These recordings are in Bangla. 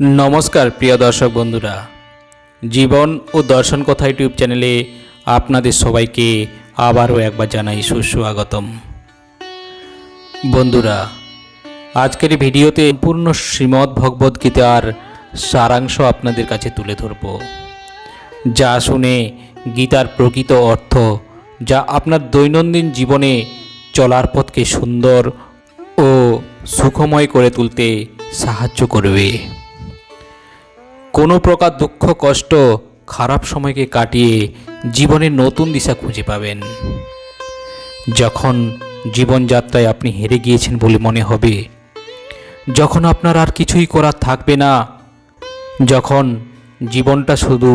নমস্কার, প্রিয় দর্শক বন্ধুরা। জীবন ও দর্শন কথা ইউটিউব চ্যানেলে আপনাদের সবাইকে আবারও একবার জানাই সুস্বাগতম। বন্ধুরা, আজকের ভিডিওতে পূর্ণ শ্রীমদ্ ভগবদ্ গীতার সারাংশ আপনাদের কাছে তুলে ধরব। যা শুনে গীতার প্রকৃত অর্থ, যা আপনার দৈনন্দিন জীবনে চলার পথকে সুন্দর ও সুখময় করে তুলতে সাহায্য করবে। কোনো প্রকার দুঃখ, কষ্ট, খারাপ সময়কে কাটিয়ে জীবনের নতুন দিশা খুঁজে পাবেন। যখন জীবনযাত্রায় আপনি হেরে গিয়েছেন বলে মনে হবে, যখন আপনার আর কিছুই করার থাকবে না, যখন জীবনটা শুধু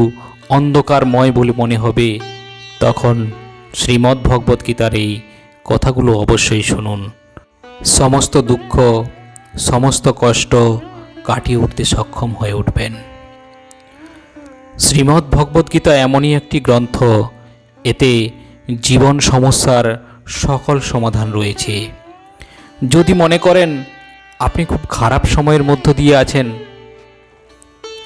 অন্ধকারময় বলে মনে হবে, তখন শ্রীমদ্ ভগবদ্ গীতার এই কথাগুলো অবশ্যই শুনুন। সমস্ত দুঃখ, সমস্ত কষ্ট কাটিয়ে উঠতে সক্ষম হয়ে উঠবেন। শ্রীমদ্ ভগবদ্গীতা এমনই একটি গ্রন্থ। এতে জীবন সমস্যার সকল সমাধান রয়েছে। যদি মনে করেন, আপনি খুব খারাপ সময়ের মধ্য দিয়ে আছেন,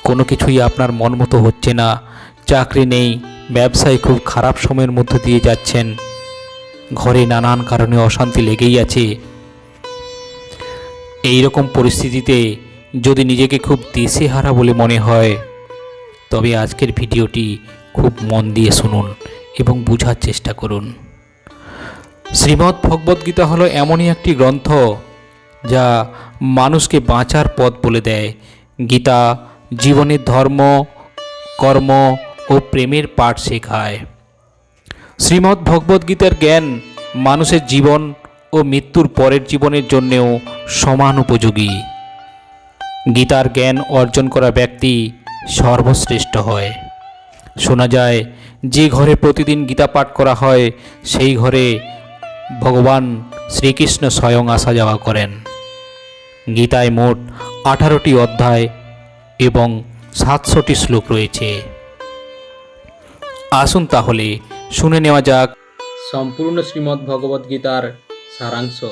কোনো কিছুই আপনার মন মতো হচ্ছে না, চাকরি নেই, ব্যবসায় খুব খারাপ সময়ের মধ্য দিয়ে যাচ্ছেন, ঘরে নানান কারণে অশান্তি লেগেই আছে এই রকম পরিস্থিতিতে যদি নিজেকে খুব দিশেহারা বলে মনে হয় তবে আজকের ভিডিওটি খুব মন দিয়ে শুনুন এবং বুঝার চেষ্টা করুন। শ্রীমদ্ ভগবদ্গীতা হলো এমনই একটি গ্রন্থ যা মানুষকে বাঁচার পথ বলে দেয়। গীতা জীবনের ধর্ম, কর্ম ও প্রেমের পাঠ শেখায়। শ্রীমদ্ ভগবদ্গীতার জ্ঞান মানুষের জীবন ও মৃত্যুর পরের জীবনের জন্যেও সমান উপযোগী। গীতার জ্ঞান অর্জন করা ব্যক্তি সর্বশ্রেষ্ঠ হয়। শোনা যায় যে ঘরে প্রতিদিন গীতা পাঠ করা হয় সেই ঘরে ভগবান শ্রীকৃষ্ণ স্বয়ং আসা যাওয়া করেন। গীতায় মোট আঠারোটি অধ্যায় এবং সাতশোটি শ্লোক রয়েছে। আসুন তাহলে শুনে নেওয়া যাক। সম্পূর্ণ শ্রীমদ্ ভগবদ্ গীতার সারাংশ।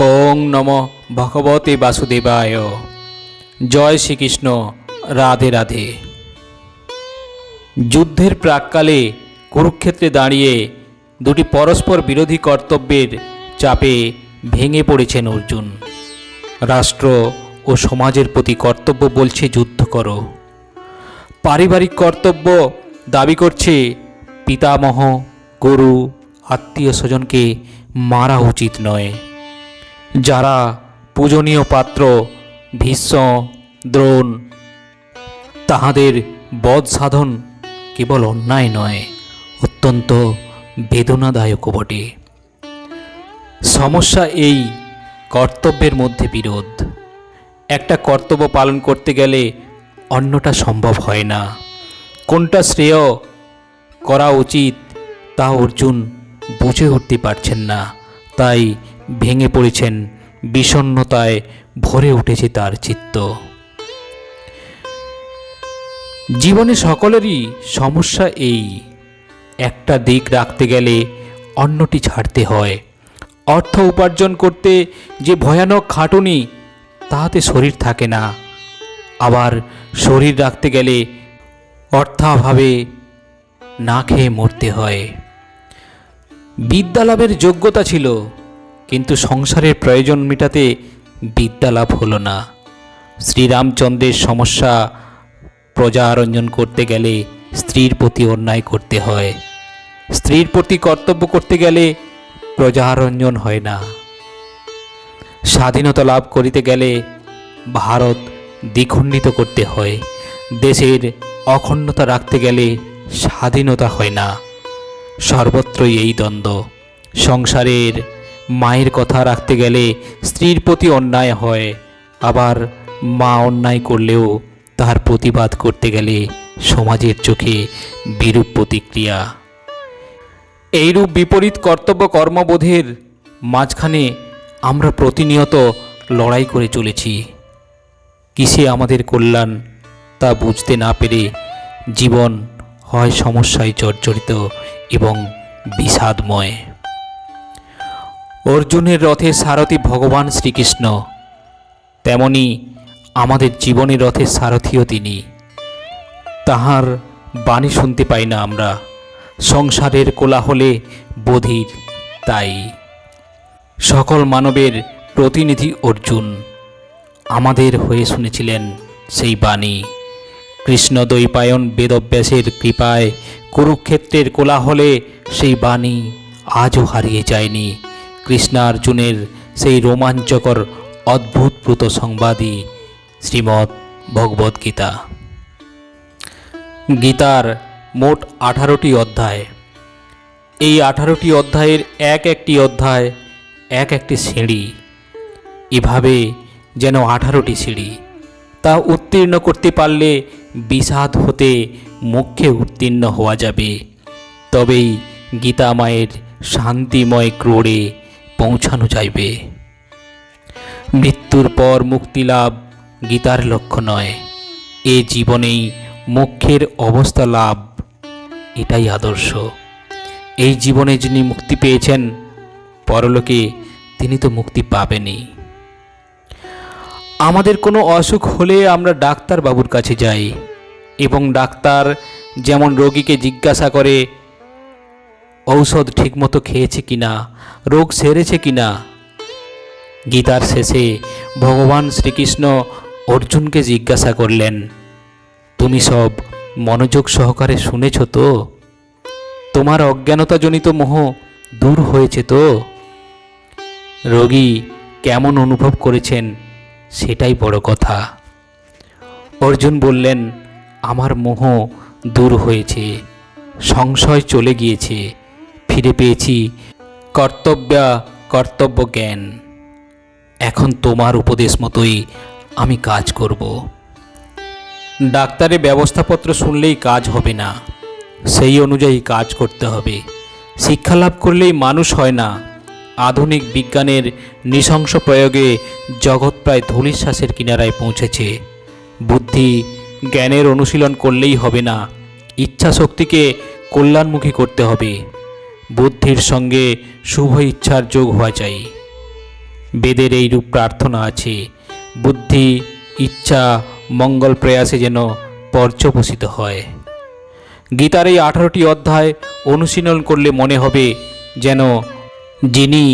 ওং নম ভগবতে বাসুদেবায়। জয় শ্রীকৃষ্ণ, রাধে রাধে। যুদ্ধের প্রাককালে কুরুক্ষেত্রে দাঁড়িয়ে দুটি পরস্পর বিরোধী কর্তব্যের চাপে ভেঙে পড়েছেন অর্জুন। রাষ্ট্র ও সমাজের প্রতি কর্তব্য বলছে, যুদ্ধ করো। পারিবারিক কর্তব্য দাবি করছে, পিতামহ, গরু, আত্মীয় স্বজনকে মারা উচিত নয়। যারা পূজনীয় পাত্র ভীষ্ম, দ্রোণ, তাহাদের বধ সাধন কেবল অন্যায় নয়, অত্যন্ত বেদনাদায়ক বটে। সমস্যা এই কর্তব্যের মধ্যে বিরোধ। একটা কর্তব্য পালন করতে গেলে অন্যটা সম্ভব হয় না। কোনটা শ্রেয় করা উচিত তা অর্জুন বুঝে উঠতে পারছেন না। তাই ভেঙে পড়েছেন বিষণ্ণতায় ভরে উঠেছে তার চিত্ত। জীবনে সকলেরই সমস্যা এই। একটা দিক রাখতে গেলে অন্যটি ছাড়তে হয়। অর্থ উপার্জন করতে যে ভয়ানক খাটুনি তাহাতে শরীর থাকে না। আবার শরীর রাখতে গেলে অর্থাভাবে না খেয়ে মরতে হয়। বিদ্যালাভের যোগ্যতা ছিল, কিন্তু সংসারের প্রয়োজন মেটাতে বিদ্যালাভ হলো না। শ্রীরামচন্দ্রের সমস্যা প্রজা আরঞ্জন করতে গেলে স্ত্রীর প্রতি অন্যায় করতে হয়। স্ত্রীর প্রতি কর্তব্য করতে গেলে প্রজা আরঞ্জন হয় না। স্বাধীনতা লাভ করিতে গেলে ভারত দ্বিখণ্ডিত করতে হয়। দেশের অখণ্ডতা রাখতে গেলে স্বাধীনতা হয় না। সর্বত্রই এই দ্বন্দ্ব। সংসারের মায়ের কথা রাখতে গেলে স্ত্রীর প্রতি অন্যায় হয়। আবার মা অন্যায় করলেও তার প্রতিবাদ করতে গেলে সমাজের চোখে বিরূপ প্রতিক্রিয়া। এইরূপ বিপরীত কর্তব্য কর্মবোধের মাঝখানে আমরা প্রতিনিয়ত লড়াই করে চলেছি। কিসে আমাদের কল্যাণ তা বুঝতে না পেরে জীবন হয় সমস্যায় জর্জরিত এবং বিষাদময়। অর্জুনের রথে সারথি ভগবান শ্রীকৃষ্ণ। তেমনি আমাদের জীবনের রথের সারথিও তিনি। তাহার বাণী শুনতে পাই না আমরা। সংসারের কোলাহলে বধির তাই। সকল মানবের প্রতিনিধি অর্জুন। আমাদের হয়ে শুনেছিলেন সেই বাণী। কৃষ্ণ দৈপায়ন বেদব্যাসের কৃপায় কুরুক্ষেত্রের কোলাহলে সেই বাণী আজও হারিয়ে যায়নি। কৃষ্ণার্জুনের সেই রোমাঞ্চকর, অদ্ভুতপ্রুত সংবাদই শ্রীমদ্ ভগবদ্গীতা গীতার মোট আঠারোটি অধ্যায়। এই আঠারোটি অধ্যায়ের এক একটি অধ্যায়, এক একটি সিঁড়ি। এভাবে যেন আঠারোটি সিঁড়ি। তা উত্তীর্ণ করতে পারলে বিষাদ হতে মুখ্যে উত্তীর্ণ হওয়া যাবে। তবেই গীতা মায়ের শান্তিময় ক্রোড়ে পৌঁছানো যাইবে। মৃত্যুর পর মুক্তি লাভ গীতার লক্ষ্য নয়। এ জীবনেই মোক্ষের অবস্থা লাভ, এটাই আদর্শ। এই জীবনে যিনি মুক্তি পেয়েছেন, পরলোকে তিনি তো মুক্তি পাবেনই। আমাদের কোনো অসুখ হলে আমরা ডাক্তার বাবুর কাছে যাই এবং ডাক্তার যেমন রোগীকে জিজ্ঞাসা করে ঔষধ ঠিকমতো খেয়েছে কিনা? রোগ সেরেছে কিনা? গীতার শেষে ভগবান শ্রীকৃষ্ণ অর্জুনকে জিজ্ঞাসা করলেন, তুমি সব মনোযোগ সহকারে শুনেছ তো? তোমার অজ্ঞানতাজনিত মোহ দূর হয়েছে তো? রোগী কেমন অনুভব করেছেন সেটাই বড় কথা। অর্জুন বললেন, আমার মোহ দূর হয়েছে, সংশয় চলে গিয়েছে। ফিরে পেয়েছি। কর্তব্যা কর্তব্য জ্ঞান। এখন তোমার উপদেশ মতোই আমি কাজ করব। ডাক্তারের ব্যবস্থাপত্র শুনলেই কাজ হবে না। সেই অনুযায়ী কাজ করতে হবে। শিক্ষা লাভ করলেই মানুষ হয় না। আধুনিক বিজ্ঞানের নৃশংস প্রয়োগে জগৎ প্রায় ধূলিশ্বাসের কিনারায় পৌঁছেছে। বুদ্ধি জ্ঞানের অনুশীলন করলেই হবে না। ইচ্ছা শক্তিকে কল্যাণমুখী করতে হবে। বুদ্ধির সঙ্গে শুভ ইচ্ছার যোগ হওয়া চাই। বেদের এই রূপ প্রার্থনা আছে, বুদ্ধি, ইচ্ছা, মঙ্গল প্রয়াসে যেন পর্যবসিত হয়। গীতার এই আঠারোটি অধ্যায় অনুশীলন করলে মনে হবে যেন যিনি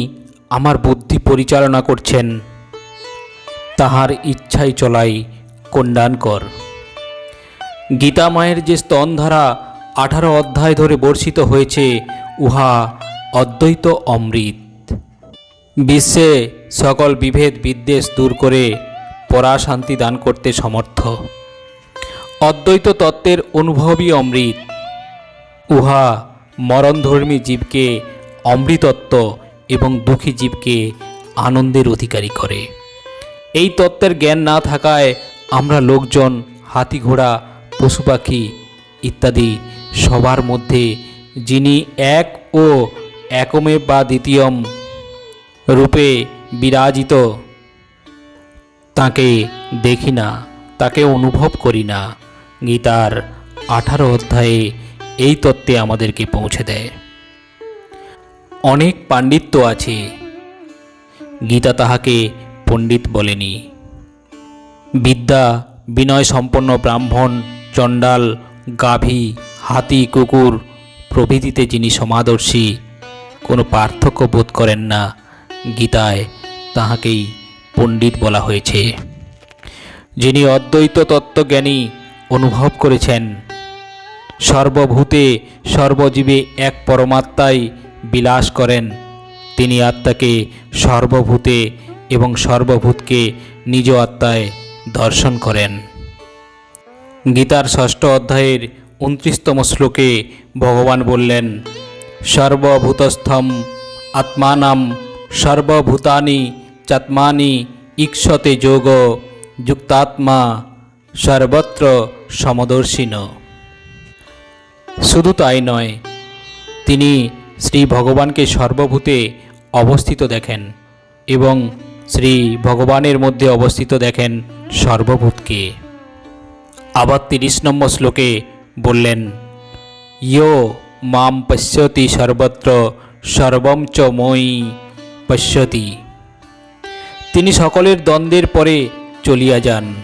আমার বুদ্ধি পরিচালনা করছেন, তাহার ইচ্ছাই চলাই কণ্ডানকর গীতা মায়ের যে স্তনধারা আঠারো অধ্যায় ধরে বর্ষিত হয়েছে উহা অদ্বৈত অমৃত। বিশ্বে সকল বিভেদ বিদ্বেষ দূর করে পরাশান্তি দান করতে সমর্থ। অদ্বৈত তত্ত্বের অনুভবই অমৃত। উহা মরণধর্মী জীবকে অমৃতত্ব এবং দুঃখী জীবকে আনন্দের অধিকারী করে। এই তত্ত্বের জ্ঞান না থাকায় আমরা লোকজন হাতি ঘোড়া পশু পাখি ইত্যাদি সবার মধ্যে যিনি এক ও একমে বা দ্বিতীয়ম রূপে বিরাজিত, তাকে দেখি না, তাকে অনুভব করি না। গীতার আঠারো অধ্যায়ে এই তত্ত্বে আমাদেরকে পৌঁছে দেয়। অনেক পাণ্ডিত্য আছে, গীতা তাহাকে পণ্ডিত বলেনি। বিদ্যা বিনয় সম্পন্ন ব্রাহ্মণ, চণ্ডাল, গাভী, হাতি, কুকুর প্রভৃতিতে যিনি সমাদর্শী, কোনো পার্থক্য বোধ করেন না। গীতায় তাহাকেই পণ্ডিত বলা হয়েছে। যিনি অদ্বৈত তত্ত্বজ্ঞানী অনুভব করেছেন, সর্বভূতে সর্বজীবে এক পরমাত্মাই বিলাস করেন, তিনি আত্মাকে সর্বভূতে এবং সর্বভূতকে নিজ আত্মায় দর্শন করেন। গীতার ষষ্ঠ অধ্যায়ের উনত্রিশতম শ্লোকে ভগবান বললেন, সর্বভূতস্থম আত্মানাম সর্বভূতানি চাত্মানি ঈক্ষতে যোগ যুক্তাত্মা সর্বত্র সমদর্শিন। শুধু তাই নয়, তিনি শ্রী ভগবানকে সর্বভূতে অবস্থিত দেখেন এবং শ্রী ভগবানের মধ্যে অবস্থিত দেখেন সর্বভূতকে। আবার তিরিশ নম্বর শ্লোকে বললেন, ইয়ো, মাম পশ্যতি সর্বত্র, সর্বম মই পশ্যতি। তিনি সকলের দ্বন্দ্বের পরে চলিয়া যান।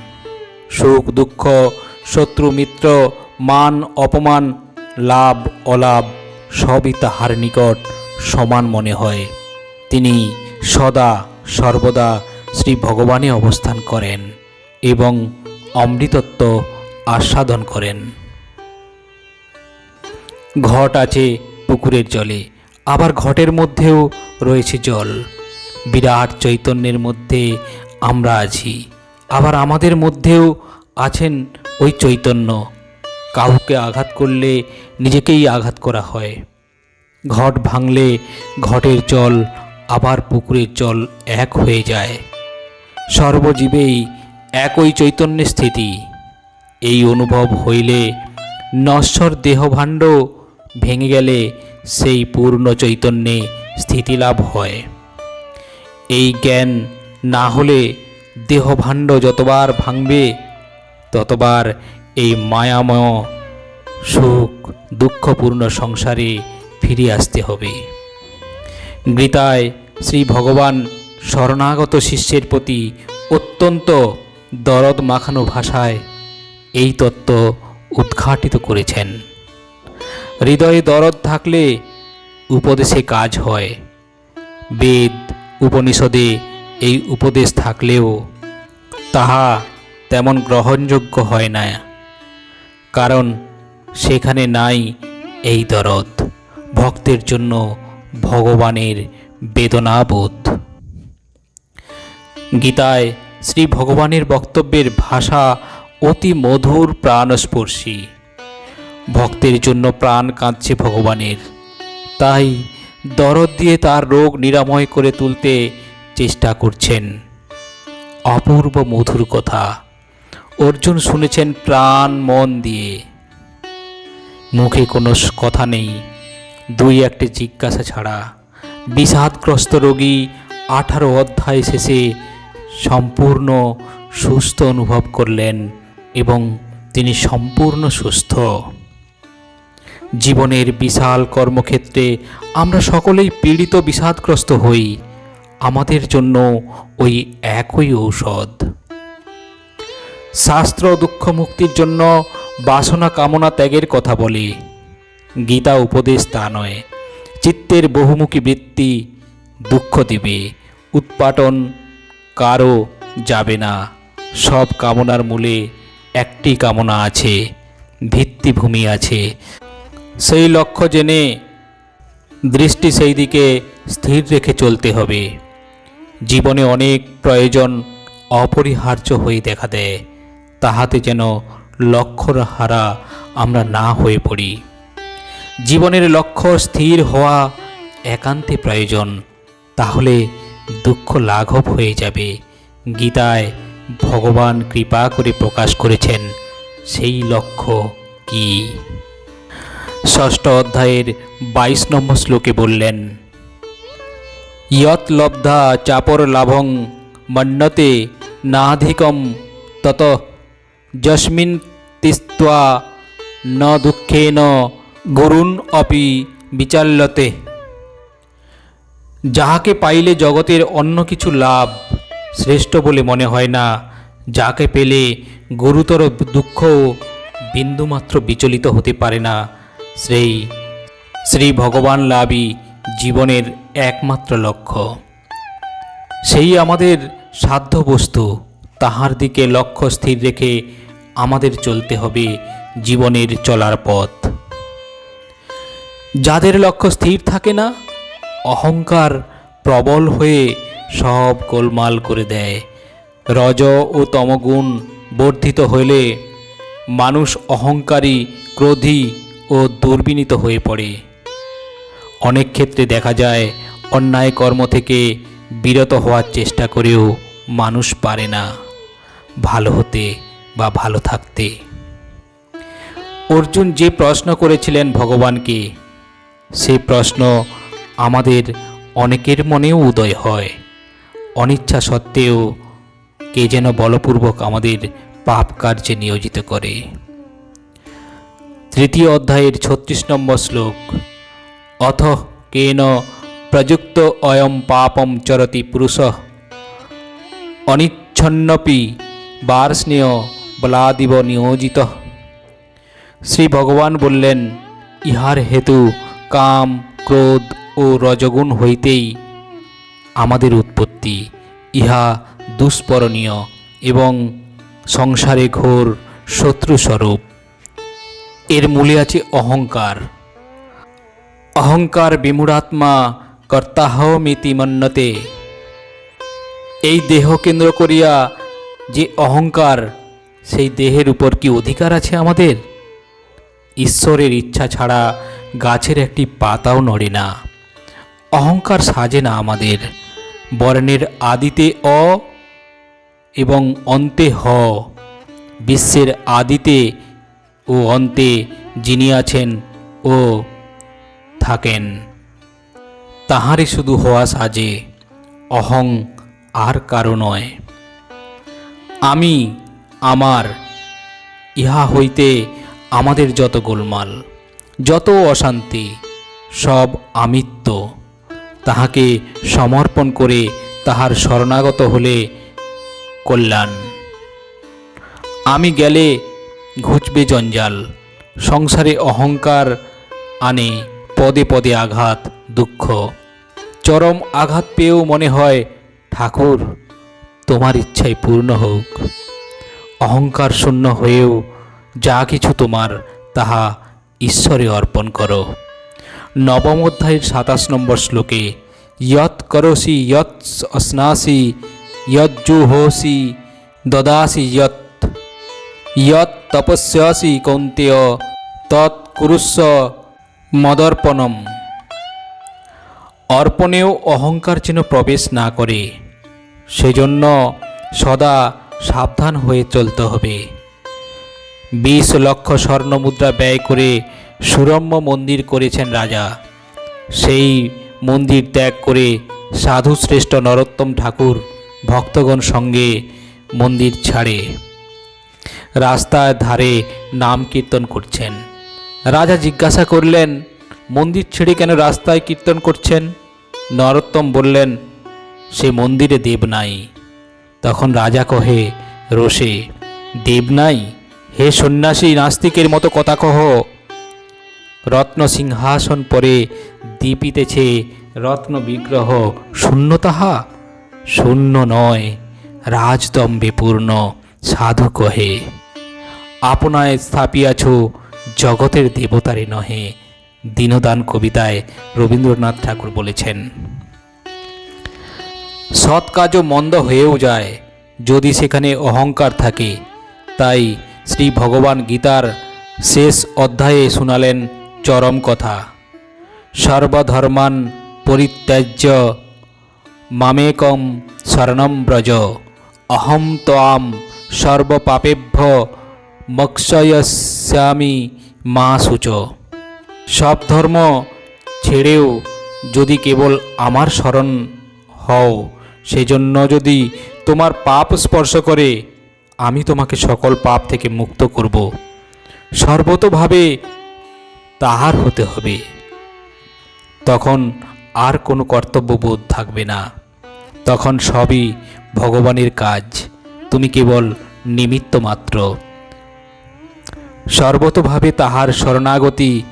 সুখ, দুঃখ, শত্রু, মিত্র, মান, অপমান, লাভ, অলাভ, সবই তাহার নিকট সমান মনে হয়। তিনি সদা, সর্বদা শ্রী ভগবানে অবস্থান করেন এবং অমৃতত্ব আস্বাদন করেন। ঘট আছে পুকুরের জলে, আবার ঘটের মধ্যেও রয়েছে জল। বিরাট চৈতন্যের মধ্যে আমরা আছি, আবার আমাদের মধ্যেও আছেন ওই চৈতন্য। কাউকে আঘাত করলে নিজেকেই আঘাত করা হয়। ঘট ভাঙলে ঘটের জল, আবার পুকুরের জল এক হয়ে যায়। সর্বজীবেই একই চৈতন্যের স্থিতি। এই অনুভব হইলে নশ্বর দেহভাণ্ড ভেঙে গেলে সেই পূর্ণ চৈতন্যে স্থিতিলাভ হয়। এই জ্ঞান না হলে দেহভাণ্ড যতবার ভাঙবে, ততবার এই মায়াময় সুখ দুঃখপূর্ণ সংসারে ফিরে আসতে হবে। গীতায় শ্রী ভগবান শরণাগত শিষ্যের প্রতি অত্যন্ত দরদ মাখানো ভাষায় এই তত্ত্ব উদ্ঘাটিত করেছেন। হৃদয়ে দরদ থাকলে উপদেশে কাজ হয়। বেদ, উপনিষদে এই উপদেশ থাকলেও তাহা তেমন গ্রহণযোগ্য হয় না, কারণ সেখানে নাই এই দরদ, ভক্তের জন্য ভগবানের বেদনাবোধ। গীতায় শ্রী ভগবানের বক্তব্যের ভাষা অতি মধুর প্রাণস্পর্শী। ভক্তের জন্য প্রাণ কাঁদছে ভগবানের। তাই দরদ দিয়ে তার রোগ নিরাময় করে তুলতে চেষ্টা করছেন। অপূর্ব মধুর কথা। অর্জুন শুনেছেন প্রাণ মন দিয়ে। মুখে কোনো কথা নেই। দুই একটি জিজ্ঞাসা ছাড়া বিষাদগ্রস্ত রোগী আঠারো অধ্যায় শেষে সম্পূর্ণ সুস্থ অনুভব করলেন এবং তিনি সম্পূর্ণ সুস্থ। জীবনের বিশাল কর্মক্ষেত্রে আমরা সকলেই পীড়িত, বিষাদগ্রস্ত হই। আমাদের জন্য ওই একই ঔষধ। শাস্ত্র দুঃখ মুক্তির জন্য বাসনা কামনা ত্যাগের কথা বলে। গীতা উপদেশ তা নয়। চিত্তের বহুমুখী বৃত্তি দুঃখ দিবে। উৎপাটন কারও যাবে না। সব কামনার মূলে একটি কামনা আছে, ভিত্তিভূমি আছে। সেই লক্ষ্য জেনে দৃষ্টি সেই দিকে স্থির রেখে চলতে হবে। জীবনে অনেক প্রয়োজন অপরিহার্য হয়ে দেখা দেয়, তাহাতে যেন লক্ষ্য হারা আমরা না হয়ে পড়ি। জীবনের লক্ষ্য স্থির হওয়া একান্তে প্রয়োজন, তাহলে দুঃখ লাঘব হয়ে যাবে। গীতায় ভগবান কৃপা করে প্রকাশ করেছেন, সেই লক্ষ্য কী? ষষ্ঠ অধ্যায়ের বাইশ নম্বর শ্লোকে বললেন, ইয়ৎ লব্ধা চাপর লাভং মন্যতে নাধিকম তত যস্মিন তিস্তা ন দুঃখেন গুরুন অপি বিচাল্যতে। যাহাকে পাইলে জগতের অন্য কিছু লাভ শ্রেষ্ঠ বলে মনে হয় না, যাকে পেলে গুরুতর দুঃখ বিন্দুমাত্র বিচলিত হতে পারে না। সেই শ্রী ভগবান লাভই জীবনের একমাত্র লক্ষ্য। সেই আমাদের সাধ্য বস্তু, তাহার দিকে লক্ষ্য স্থির রেখে আমাদের চলতে হবে জীবনের চলার পথ। যাদের লক্ষ্য স্থির থাকে না, অহংকার প্রবল হয়ে সব গোলমাল করে দেয়। রজ ও তমগুণ বর্ধিত হলে মানুষ অহংকারী, ক্রোধী ও দুর্বিনীত হয়ে পড়ে। অনেক ক্ষেত্রে দেখা যায়, অন্যায় কর্ম থেকে বিরত হওয়ার চেষ্টা করেও মানুষ পারে না, ভালো হতে বা ভালো থাকতে। অর্জুন যে প্রশ্ন করেছিলেন ভগবানকে সেই প্রশ্ন আমাদের অনেকের মনেও উদয় হয়। অনিচ্ছা সত্ত্বেও কে যেন বলপূর্বক আমাদের পাপ কার্যে নিয়োজিত করে। তৃতীয় অধ্যায়ের ছত্রিশ নম্বর শ্লোক। অথ কেন প্রযুক্ত অয়ম পাপম চরতি পুরুষ। অনিচ্ছন্নপি বার্ষ্ণেয় বলাদিব নিয়োজিত। শ্রী ভগবান বললেন, ইহার হেতু কাম, ক্রোধ ও রজগুণ হইতেই আমাদের উৎপত্তি। ইহা দুষ্পরণীয় এবং সংসারে ঘোর শত্রুস্বরূপ। এর মূলে আছে অহংকার। অহংকার বিমূঢ়াত্মা কর্তাহমিতি মন্যতে এই দেহ কেন্দ্র করিয়া যে অহংকার, সেই দেহের উপর কি অধিকার আছে আমাদের? ঈশ্বরের ইচ্ছা ছাড়া গাছের একটি পাতাও নড়ে না। অহংকার সাজে না আমাদের। বর্ণের আদিতে অ এবং অন্তে হ। বিশ্বের আদিতে ও অন্তে যিনি আছেন ও থাকেন। তাহারই শুধু হওয়া সাজে, অহং আর কারও নয়। আমি, আমার, ইহা হইতে আমাদের যত গোলমাল, যত অশান্তি, সব আমিত্ব। তাহাকে সমর্পণ করে তাহার শরণাগত হলে কল্যাণ। আমি গেলে ঘুচবে জঞ্জাল। সংসারে অহংকার আনে, পদে পদে আঘাত, দুঃখ। চরম আঘাত পেয়েও মনে হয়, ঠাকুর, তোমার ইচ্ছাই পূর্ণ হোক। অহংকার শূন্য হয়েও যা কিছু তোমার, তাহা ঈশ্বরে অর্পণ করো। নবম অধ্যায়ের সাতাশ নম্বর শ্লোকে ইয়ৎ করসি ইয়ৎ অস্নাসি ইয়ৎ জুহোসি, দদাসি ইয়ৎ ইয়ৎ তপস্যাসি কৌন্তেয় তৎ কুরুস্ব মদর্পণম। অর্পণেও অহংকার যেন প্রবেশ না করে, সেজন্য সদা সাবধান হয়ে চলতে হবে। বিশ লক্ষ স্বর্ণমুদ্রা ব্যয় করে সুরম্য মন্দির করেছেন রাজা। সেই মন্দির ত্যাগ করে সাধু শ্রেষ্ঠ নরোত্তম ঠাকুর ভক্তগণ সঙ্গে মন্দির ছাড়ে। রাস্তার ধারে নাম কীর্তন করছেন। রাজা জিজ্ঞাসা করলেন, মন্দির ছেড়ে কেন রাস্তায় কীর্তন করছেন? নরোত্তম বললেন, সে মন্দিরে দেব নাই। তখন রাজা কহে, রোষে, দেব নাই? হে সন্ন্যাসী, নাস্তিকের মতো কথা কহ রত্ন সিংহাসন পরে দীপিতেছে রত্ন বিগ্রহ শূন্য তাহা শূন্য নয় রাজদম্বে পূর্ণ সাধু কহে, আপনায় স্থাপিয়াছ জগতের দেবতারে নহে দীনদান কবিতায় রবীন্দ্রনাথ ঠাকুর বলেছেন। সৎ কাজও মন্দ হয়েও যায়, যদি সেখানে অহংকার থাকে। তাই শ্রী ভগবান গীতার শেষ অধ্যায়ে শোনালেন চরম কথা। সর্বধর্মান পরিত্যাজ্য মামেকম শরণম ব্রজ, অহম ত্বাম সর্বপাপেভ্য মক্ষয়স্যামি মা সূচ। সব ধর্ম ছেড়েও যদি কেবল আমার স্মরণ হও, সেজন্য যদি তোমার পাপ স্পর্শ করে, আমি তোমাকে সকল পাপ থেকে মুক্ত করব। সর্বতভাবে তাহার হতে হবে। তখন আর কোনো কর্তব্যবোধ থাকবে না। তখন সবই ভগবানের কাজ। তুমি কেবল নিমিত্ত মাত্র। সর্বতভাবে তাহার শরণাগতি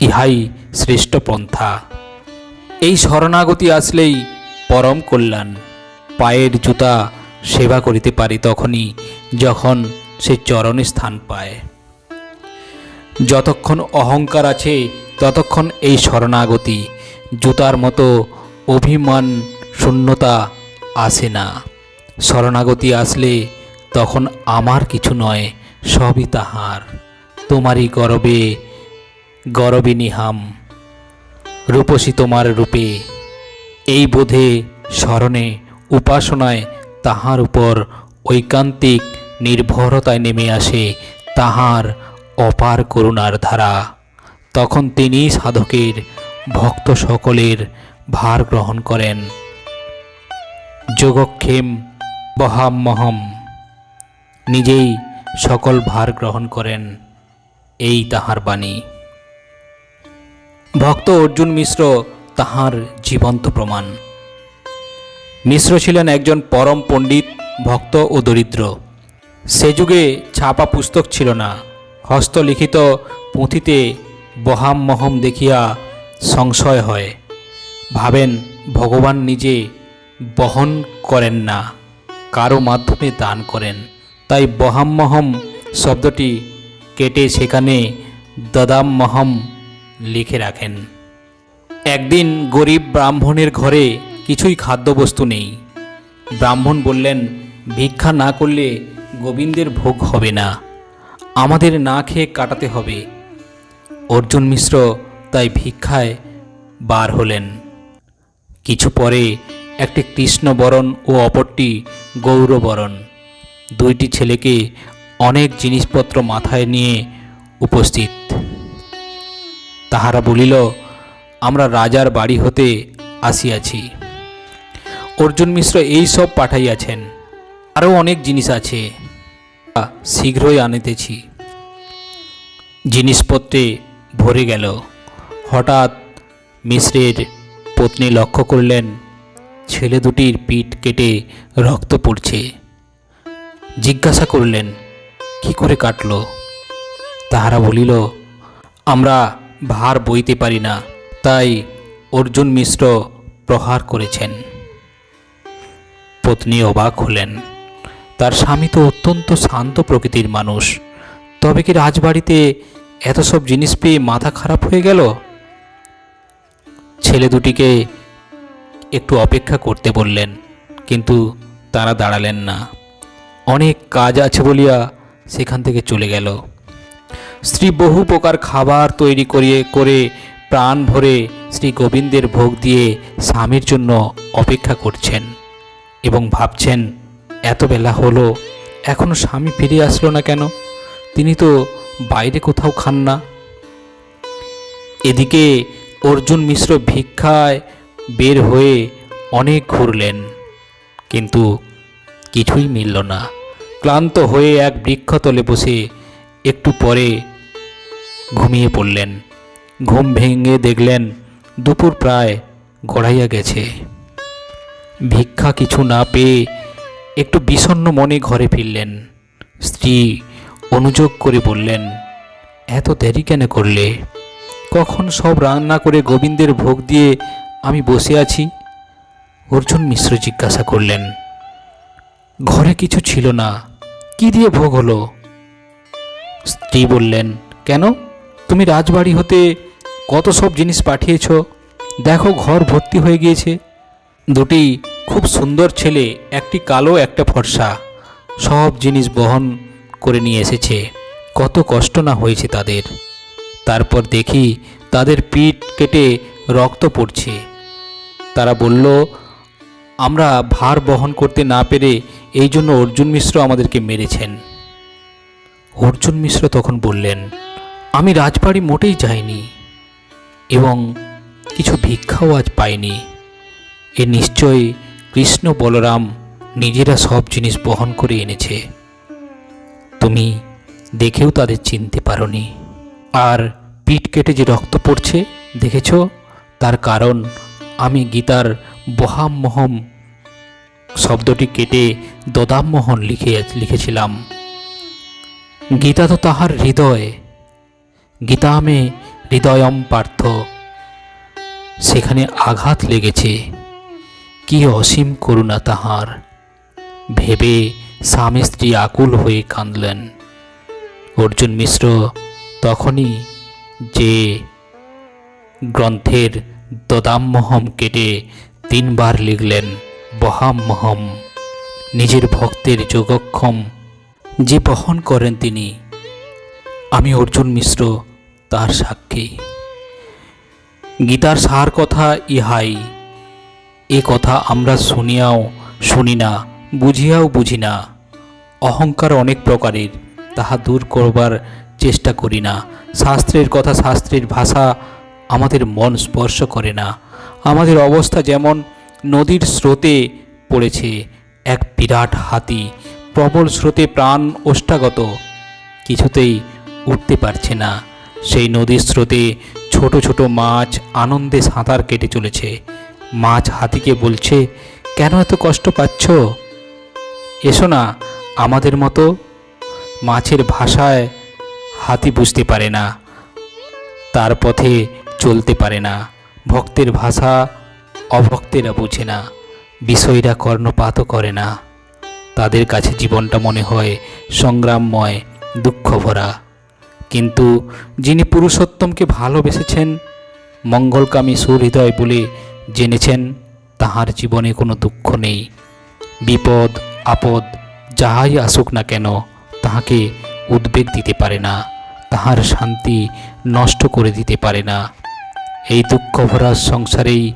ইহাই শ্রেষ্ঠ পন্থা। এই শরণাগতি আসলেই পরম কল্যাণ। পায়ের জুতা সেবা করিতে পারি তখনই যখন সে চরণে স্থান পায়। যতক্ষণ অহংকার আছে, ততক্ষণ এই শরণাগতি। জুতার মতো অভিমান, শূন্যতা আসে না। শরণাগতি আসলে তখন আমার কিছু নয়, সবই তাহার। তোমারই গরবে গরবে নিহাম রূপসী তোমার রূপে, এই বোধে স্মরণে, উপাসনায় তাহার উপর ঐকান্তিক নির্ভরতায় নেমে আসে তাহার অপার করুণার ধারা। তখন তিনি সাধকের ভক্ত সকলের ভার গ্রহণ করেন। যোগক্ষেম বহামহম নিজেই সকল ভার গ্রহণ করেন, এই তাহার বাণী। ভক্ত অর্জুন মিশ্র তাহার জীবন্ত প্রমাণ। মিশ্র ছিলেন একজন পরম পণ্ডিত, ভক্ত ও দরিদ্র। সে যুগে ছাপা পুস্তক ছিল না। হস্তলিখিত পুঁথিতে বহাম মহম দেখিয়া সংশয় হয়। ভাবেন, ভগবান নিজে বহন করেন না। কারও মাধ্যমে দান করেন। তাই বহাম মহম শব্দটি কেটে সেখানে দদাম মহম লিখে রাখেন। একদিন গরিব ব্রাহ্মণের ঘরে কিছুই খাদ্যবস্তু নেই। ব্রাহ্মণ বললেন, ভিক্ষা না করলে গোবিন্দের ভোগ হবে না। আমাদের না খেয়ে কাটাতে হবে। অর্জুন মিশ্র তাই ভিক্ষায় বার হলেন। কিছু পরে একটি কৃষ্ণবরণ ও অপরটি গৌরবরণ। দুইটি ছেলেকে অনেক জিনিসপত্র মাথায় নিয়ে উপস্থিত। তাহারা বলিল, আমরা রাজার বাড়ি হতে আসিয়াছি। অর্জুন মিশ্র এই সব পাঠাইয়াছেন। আরও অনেক জিনিস আছে। শীঘ্রই আনিতেছি। জিনিসপত্রে ভরে গেল। হঠাৎ মিশ্রের পত্নী লক্ষ্য করলেন ছেলে দুটির পিঠ কেটে রক্ত পড়ছে। জিজ্ঞাসা করলেন, কি করে কাটল? তাহারা বলিল, আমরা ভার বইতে পারি না, তাই অর্জুন মিশ্র প্রহার করেছেন। পত্নী অবাক হলেন, তার স্বামী তো অত্যন্ত শান্ত প্রকৃতির মানুষ, তবে কি রাজবাড়িতে এত সব জিনিস পেয়ে মাথা খারাপ হয়ে গেল? ছেলে দুটিকে একটু অপেক্ষা করতে বললেন, কিন্তু তারা দাঁড়ালেন না। অনেক কাজ আছে বলিয়া সেখান থেকে চলে গেল। স্ত্রী বহু প্রকার খাবার তৈরি করিয়ে করে প্রাণ ভরে শ্রী গোবিন্দের ভোগ দিয়ে স্বামীর জন্য অপেক্ষা করছেন এবং ভাবছেন, এত বেলা হলো এখনও স্বামী ফিরে আসলো না কেন? তিনি তো বাইরে কোথাও খান না। এদিকে অর্জুন মিশ্র ভিক্ষায় বের হয়ে অনেক ঘুরলেন, কিন্তু কিছুই মিলল না। ক্লান্ত হয়ে এক বৃক্ষতলে বসে একটু পরে ঘুমিয়ে পড়লেন। ঘুম ভেঙে দেখলেন দুপুর প্রায় গড়াইয়া গেছে। ভিক্ষা কিছু না পেয়ে একটু বিষণ্ণ মনে ঘরে ফিরলেন। স্ত্রী অনুযোগ করে বললেন, এত দেরি কেন করলে? কখন সব রান্না করে গোবিন্দের ভোগ দিয়ে আমি বসে আছি। অর্জুন মিশ্র জিজ্ঞাসা করলেন, ঘরে কিছু ছিল না, কি দিয়ে ভোগ হলো? স্ত্রী বললেন, কেন? তুমি রাজবাড়ি হতে কত সব জিনিস পাঠিয়েছ। দেখো ঘর ভর্তি হয়ে গিয়েছে। দুটি খুব সুন্দর ছেলে, একটি কালো, একটা ফর্সা। সব জিনিস বহন করে নিয়ে এসেছে। কত কষ্ট না হয়েছে তাদের। তারপর দেখি তাদের পিঠ কেটে রক্ত পড়ছে। তারা বলল, আমরা ভার বহন করতে না পেরে এই জন্য অর্জুন মিশ্র আমাদেরকে মেরেছেন। অর্জুন মিশ্র তখন বললেন, আমি রাজবাড়ি মোটেই যাইনি এবং কিছু ভিক্ষাও আজ পাইনি। এ নিশ্চয়ই কৃষ্ণ বলরাম নিজেরা সব জিনিস বহন করে এনেছে। তুমি দেখেও তাদের চিনতে পারোনি। আর পিঠ কেটে যে রক্ত পড়ছে, দেখেছ? তার কারণ আমি গীতার বহামোহম শব্দটি কেটে দদামোহন লিখে, লিখেছিলাম। গীতা তো তাহার হৃদয়, গীতা আমি হৃদয়ম পার্থ, সেখানে আঘাত লেগেছে। কি অসীম করুণা তাহার, ভেবে স্বামী স্ত্রী আকুল হয়ে কাঁদলেন। অর্জুন মিশ্র তখনই যে গ্রন্থের দদাম্মহম কেটে তিনবার লিখলেন বহাম্মহম নিজের ভক্তের যোগক্ষম যে বহন করেন তিনি। আমি অর্জুন মিশ্র, তার সাক্ষী। গীতার সার কথা ইহাই। এ কথা আমরা শুনিয়াও শুনি না, বুঝিয়াও বুঝি না। অহংকার অনেক প্রকারের, তাহা দূর করবার চেষ্টা করি না। শাস্ত্রের কথা শাস্ত্রের ভাষা আমাদের মন স্পর্শ করে না। আমাদের অবস্থা যেমন নদীর স্রোতে পড়েছে, এক বিরাট হাতি প্রবল স্রোতে প্রাণ ওষ্ঠাগত, কিছুতেই উঠতে পারছে না। সেই নদীর স্রোতে ছোট ছোট মাছ আনন্দে সাঁতার কেটে চলেছে। মাছ হাতিকে বলছে, কেন এত কষ্ট পাচ্ছ? এসো না, আমাদের মতো মাছের ভাষায় হাতি বুঝতে পারে না। তার পথে চলতে পারে না। ভক্তের ভাষা অভক্তেরা বোঝে না। বিষয়রা কর্ণপাতও করে না। তাদের কাছে জীবনটা মনে হয় সংগ্রামময় দুঃখ ভরা কিন্তু যিনি পুরুষোত্তমকে ভালোবেসেছেন, মঙ্গলকামী সুহৃদয় বলে জেনেছেন, তাহার জীবনে কোনো দুঃখ নেই। বিপদ, আপদ, যাহাই আসুক না কেন, তাহাকে উদ্বেগ দিতে পারে না। তাহার শান্তি নষ্ট করে দিতে পারে না। এই দুঃখ ভরা সংসারেই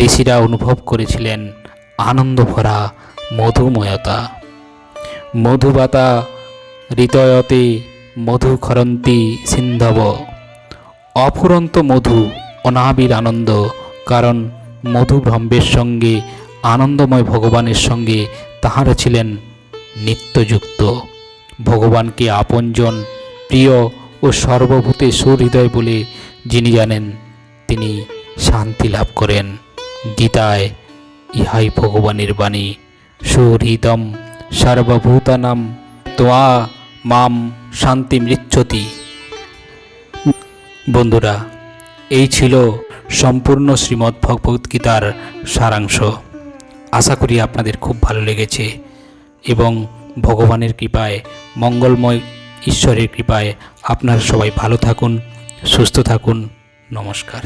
ঋষিরা অনুভব করেছিলেন আনন্দ ভরা মধুময়তা। মধুবাতা হৃদয়তে মধু খরন্তি সিন্ধব। অফুরন্ত মধু, অনাবিল আনন্দ, কারণ মধু ব্রহ্মের সঙ্গে, আনন্দময় ভগবানের সঙ্গে তাহারা ছিলেন নিত্যযুক্ত। ভগবানকে আপনজন, প্রিয় ও সর্বভূতে সুহৃদয় বলে যিনি জানেন তিনি শান্তি লাভ করেন। গীতায় ইহাই ভগবানের বাণী। সুহৃদম সর্বভূতানাম তোয়া মাম শান্তি মৃচ্ছতি। বন্ধুরা, এই ছিল সম্পূর্ণ শ্রীমদ্ ভগবত গীতার সারাংশ। আশা করি আপনাদের খুব ভালো লেগেছে এবং ভগবানের কৃপায়, মঙ্গলময় ঈশ্বরের কৃপায় আপনারা সবাই ভালো থাকুন, সুস্থ থাকুন। নমস্কার।